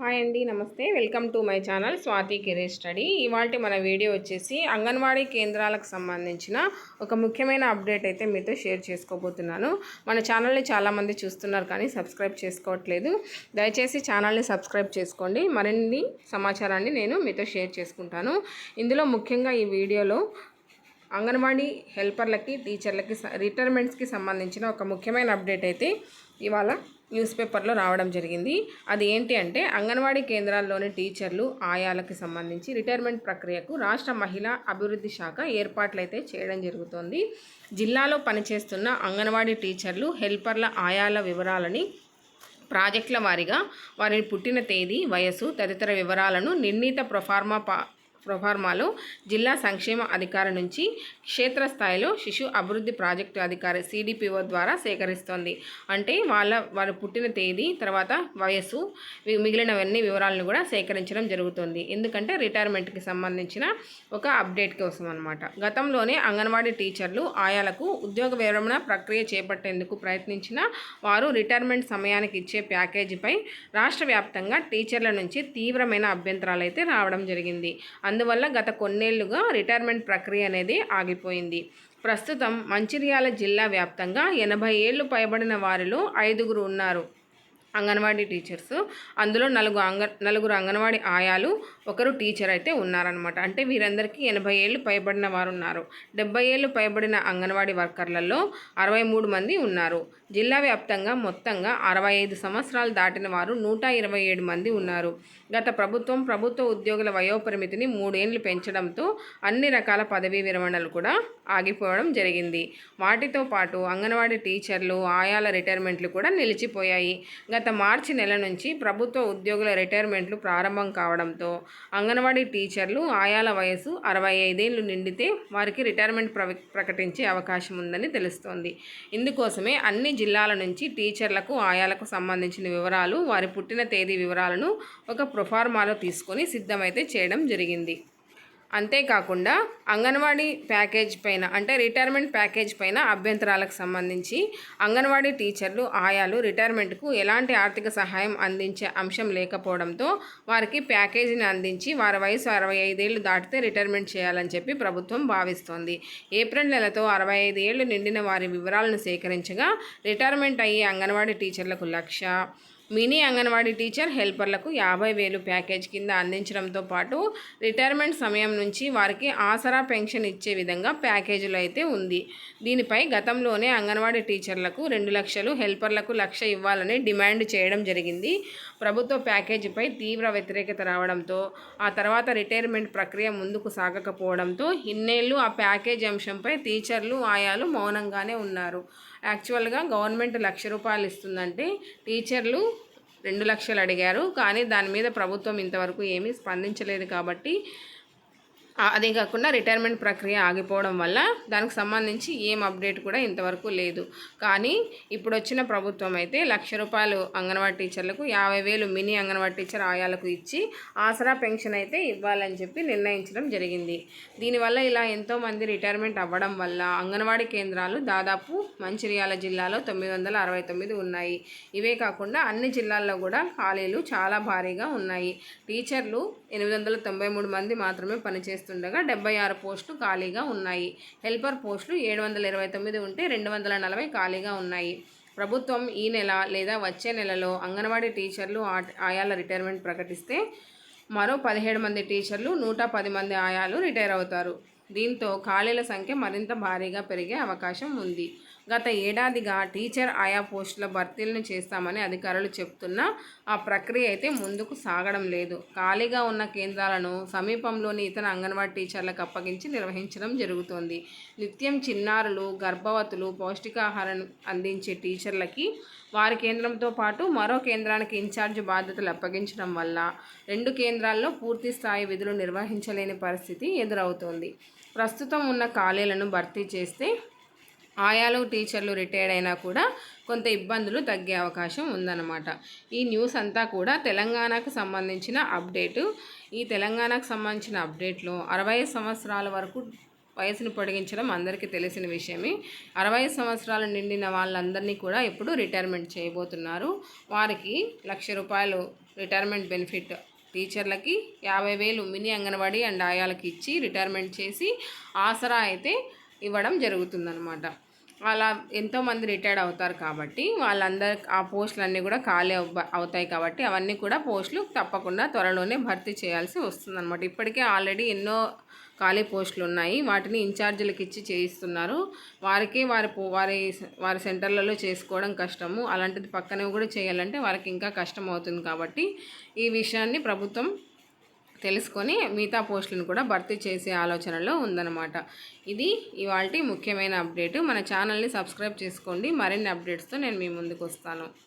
Hi అండి నమస్తే. Welcome to my channel Swathi career study. ఇవాళ మన వీడియో వచ్చేసి అంగన్వాడీ కేంద్రాలకు సంబంధించిన ఒక ముఖ్యమైన అప్డేట్ అయితే మీతో షేర్ చేసుకోబోతున్నాను. మన ఛానల్ని చాలామంది చూస్తున్నారు కానీ సబ్స్క్రైబ్ చేసుకోవట్లేదు. దయచేసి ఛానల్ని సబ్స్క్రైబ్ చేసుకోండి. మరిన్ని సమాచారాన్ని నేను మీతో షేర్ చేసుకుంటాను. ఇందులో ముఖ్యంగా ఈ వీడియోలో అంగన్వాడీ హెల్పర్లకి టీచర్లకి రిటైర్మెంట్స్కి సంబంధించిన ఒక ముఖ్యమైన అప్డేట్ అయితే ఇవాళ న్యూస్ పేపర్లో రావడం జరిగింది. అది ఏంటి అంటే అంగన్వాడీ కేంద్రాల్లోని టీచర్లు ఆయాలకు సంబంధించి రిటైర్మెంట్ ప్రక్రియకు రాష్ట్ర మహిళా అభివృద్ధి శాఖ ఏర్పాట్లు అయితే చేయడం జరుగుతోంది. జిల్లాలో పనిచేస్తున్న అంగన్వాడీ టీచర్లు హెల్పర్ల ఆయాల వివరాలని ప్రాజెక్టుల వారీగా వారి పుట్టిన తేదీ వయసు తదితర వివరాలను నిర్ణీత ప్రొఫార్మా పా ప్రొఫార్మాలో జిల్లా సంక్షేమ అధికారి నుంచి క్షేత్రస్థాయిలో శిశు అభివృద్ధి ప్రాజెక్టు అధికారి సిడిపిఓ ద్వారా సేకరిస్తోంది. అంటే వాళ్ళ వారు పుట్టిన తేదీ తర్వాత వయస్సు మిగిలినవన్నీ వివరాలను కూడా సేకరించడం జరుగుతుంది. ఎందుకంటే రిటైర్మెంట్కి సంబంధించిన ఒక అప్డేట్ కోసం అనమాట గతంలోనే అంగన్వాడీ టీచర్లు ఆయాలకు ఉద్యోగ విరమణ ప్రక్రియ చేపట్టేందుకు ప్రయత్నించిన వారు రిటైర్మెంట్ సమయానికి ఇచ్చే ప్యాకేజీపై రాష్ట్ర వ్యాప్తంగా టీచర్ల నుంచి తీవ్రమైన అభ్యంతరాలు అయితే రావడం జరిగింది. అందువల్ల గత కొన్నేళ్ళుగా రిటైర్మెంట్ ప్రక్రియ అనేది ఆగిపోయింది. ప్రస్తుతం మంచిర్యాల జిల్లా వ్యాప్తంగా ఎనభై ఏళ్ళు పైబడిన వారిలో ఐదుగురు ఉన్నారు. అంగన్వాడీ టీచర్స్. అందులో నలుగురు అంగ నలుగురు అంగన్వాడీ ఆయాలు ఒకరు టీచర్ అయితే ఉన్నారనమాట అంటే వీరందరికీ ఎనభై ఏళ్ళు పైబడిన వారు ఉన్నారు డెబ్బై ఏళ్ళు పైబడిన అంగన్వాడీ వర్కర్లలో అరవై మూడు మంది ఉన్నారు. జిల్లా వ్యాప్తంగా మొత్తంగా అరవై ఐదు సంవత్సరాలు దాటిన వారు నూట ఇరవై ఏడు మంది ఉన్నారు. గత ప్రభుత్వం ప్రభుత్వ ఉద్యోగుల వయోపరిమితిని మూడేళ్ళు పెంచడంతో అన్ని రకాల పదవీ విరమణలు కూడా ఆగిపోవడం జరిగింది. వాటితో పాటు అంగన్వాడీ టీచర్లు ఆయాల రిటైర్మెంట్లు కూడా నిలిచిపోయాయి. గత మార్చి నెల నుంచి ప్రభుత్వ ఉద్యోగుల రిటైర్మెంట్లు ప్రారంభం కావడంతో అంగన్వాడీ టీచర్లు ఆయాల వయసు అరవై ఐదేళ్ళు నిండితే వారికి రిటైర్మెంట్ ప్రకటించే అవకాశం ఉందని తెలుస్తోంది. ఇందుకోసమే అన్ని జిల్లాల నుంచి టీచర్లకు ఆయాలకు సంబంధించిన వివరాలు వారి పుట్టిన తేదీ వివరాలను ఒక ప్రొఫార్మాలో తీసుకొని సిద్ధమైతే చేయడం జరిగింది. అంతేకాకుండా అంగన్వాడీ ప్యాకేజ్ పైన అంటే రిటైర్మెంట్ ప్యాకేజ్ పైన అభ్యంతరాలకు సంబంధించి అంగన్వాడీ టీచర్లు ఆయాలు రిటైర్మెంట్కు ఎలాంటి ఆర్థిక సహాయం అందించే అంశం లేకపోవడంతో వారికి ప్యాకేజీని అందించి వారి వయసు అరవై ఐదేళ్ళు దాటితే రిటైర్మెంట్ చేయాలని చెప్పి ప్రభుత్వం భావిస్తోంది. ఏప్రిల్ నెలతో అరవై ఐదు ఏళ్ళు నిండిన వారి వివరాలను సేకరించగా రిటైర్మెంట్ అయ్యే అంగన్వాడీ టీచర్లకు లక్ష మినీ అంగన్వాడీ టీచర్ హెల్పర్లకు యాభై వేలు ప్యాకేజ్ కింద అందించడంతో పాటు రిటైర్మెంట్ సమయం నుంచి వారికి ఆసరా పెన్షన్ ఇచ్చే విధంగా ప్యాకేజీలు అయితే ఉంది. దీనిపై గతంలోనే అంగన్వాడీ టీచర్లకు రెండు లక్షలు హెల్పర్లకు లక్ష ఇవ్వాలని డిమాండ్ చేయడం జరిగింది. ప్రభుత్వ ప్యాకేజీపై తీవ్ర వ్యతిరేకత రావడంతో ఆ తర్వాత రిటైర్మెంట్ ప్రక్రియ ముందుకు సాగకపోవడంతో ఇన్నేళ్ళు ఆ ప్యాకేజ్ అంశంపై టీచర్లు ఆయాలు మౌనంగానే ఉన్నారు. యాక్చువల్గా గవర్నమెంట్ లక్ష రూపాయలు ఇస్తుందంటే టీచర్లు రెండు లక్షలు అడిగారు. కానీ దాని మీద ప్రభుత్వం ఇంతవరకు ఏమీ స్పందించలేదు కాబట్టి అదే కాకుండా రిటైర్మెంట్ ప్రక్రియ ఆగిపోవడం వల్ల దానికి సంబంధించి ఏం అప్డేట్ కూడా ఇంతవరకు లేదు. కానీ ఇప్పుడు వచ్చిన ప్రభుత్వం అయితే లక్ష రూపాయలు అంగన్వాడీ టీచర్లకు యాభై వేలు మినీ అంగన్వాడీ టీచర్ ఆయాలకు ఇచ్చి ఆసరా పెన్షన్ అయితే ఇవ్వాలని చెప్పి నిర్ణయించడం జరిగింది. దీనివల్ల ఇలా ఎంతోమంది రిటైర్మెంట్ అవ్వడం వల్ల అంగన్వాడీ కేంద్రాలు దాదాపు మంచిర్యాల జిల్లాలో తొమ్మిది వందల అరవై తొమ్మిది ఉన్నాయి. ఇవే కాకుండా అన్ని జిల్లాల్లో కూడా ఖాళీలు చాలా భారీగా ఉన్నాయి. టీచర్లు ఎనిమిది వందల తొంభై మూడు మంది మాత్రమే పనిచేస్తారు చేస్తుండగా డెబ్బై ఆరు పోస్టులు ఖాళీగా ఉన్నాయి. హెల్పర్ పోస్టులు ఏడు వందల ఇరవై తొమ్మిది ఉంటే రెండు వందల నలభై ఖాళీగా ఉన్నాయి. ప్రభుత్వం ఈ నెల లేదా వచ్చే నెలలో అంగన్వాడీ టీచర్లు ఆయాల రిటైర్మెంట్ ప్రకటిస్తే మరో పదిహేడు మంది టీచర్లు నూట పది మంది ఆయాలు రిటైర్ అవుతారు. దీంతో ఖాళీల సంఖ్య మరింత భారీగా పెరిగే అవకాశం ఉంది. గత ఏడాదిగా టీచర్ ఆయా పోస్టుల భర్తీలను చేస్తామని అధికారులు చెప్తున్నా ఆ ప్రక్రియ అయితే ముందుకు సాగడం లేదు. ఖాళీగా ఉన్న కేంద్రాలను సమీపంలోని ఇతర అంగన్వాడీ టీచర్లకు అప్పగించి నిర్వహించడం జరుగుతోంది. నిత్యం చిన్నారులు గర్భవతులు పౌష్టికాహారం అందించే టీచర్లకి వారి కేంద్రంతో పాటు మరో కేంద్రానికి ఇన్ఛార్జ్ బాధ్యతలు అప్పగించడం వల్ల రెండు కేంద్రాల్లో పూర్తి స్థాయి విధులు నిర్వహించలేని పరిస్థితి ఎదురవుతోంది. ప్రస్తుతం ఉన్న ఖాళీలను భర్తీ చేస్తే ఆయాలు టీచర్లు రిటైర్డ్ అయినా కూడా కొంత ఇబ్బందులు తగ్గే అవకాశం ఉందన్నమాట. ఈ న్యూస్ అంతా కూడా తెలంగాణకు సంబంధించిన అప్డేటు. ఈ తెలంగాణకు సంబంధించిన అప్డేట్లో అరవై సంవత్సరాల వరకు వయసును పొడిగించడం అందరికీ తెలిసిన విషయమే. అరవై సంవత్సరాలు నిండిన వాళ్ళందరినీ కూడా ఇప్పుడు రిటైర్మెంట్ చేయబోతున్నారు. వారికి లక్ష రూపాయలు రిటైర్మెంట్ బెనిఫిట్ టీచర్లకి యాభై వేలు మినీ అంగన్వాడీ అండ్ ఆయాలకి ఇచ్చి రిటైర్మెంట్ చేసి ఆసరా అయితే ఇవ్వడం జరుగుతుందన్నమాట. అలా ఎంతోమంది రిటైర్డ్ అవుతారు కాబట్టి వాళ్ళందరి ఆ పోస్టులన్నీ కూడా ఖాళీ అవుతాయి కాబట్టి అవన్నీ కూడా పోస్టులు తప్పకుండా త్వరలోనే భర్తీ చేయాల్సి వస్తుందన్నమాట. ఇప్పటికే ఆల్రెడీ ఎన్నో ఖాళీ పోస్టులు ఉన్నాయి. వాటిని ఇన్ఛార్జీలకు ఇచ్చి చేయిస్తున్నారు. వారికి వారి పో- వారి వారి సెంటర్లలో చేసుకోవడం కష్టము. అలాంటిది పక్కనే కూడా చేయాలంటే వారికి ఇంకా కష్టం అవుతుంది కాబట్టి ఈ విషయాన్ని ప్రభుత్వం తెలుసుకొని మిగతా పోస్టులను కూడా భర్తీ చేసే ఆలోచనలో ఉందన్నమాట. ఇది ఇవాళ ముఖ్యమైన అప్డేట్. మన ఛానల్ని సబ్స్క్రైబ్ చేసుకోండి. మరిన్ని అప్డేట్స్తో నేను మీ ముందుకు వస్తాను.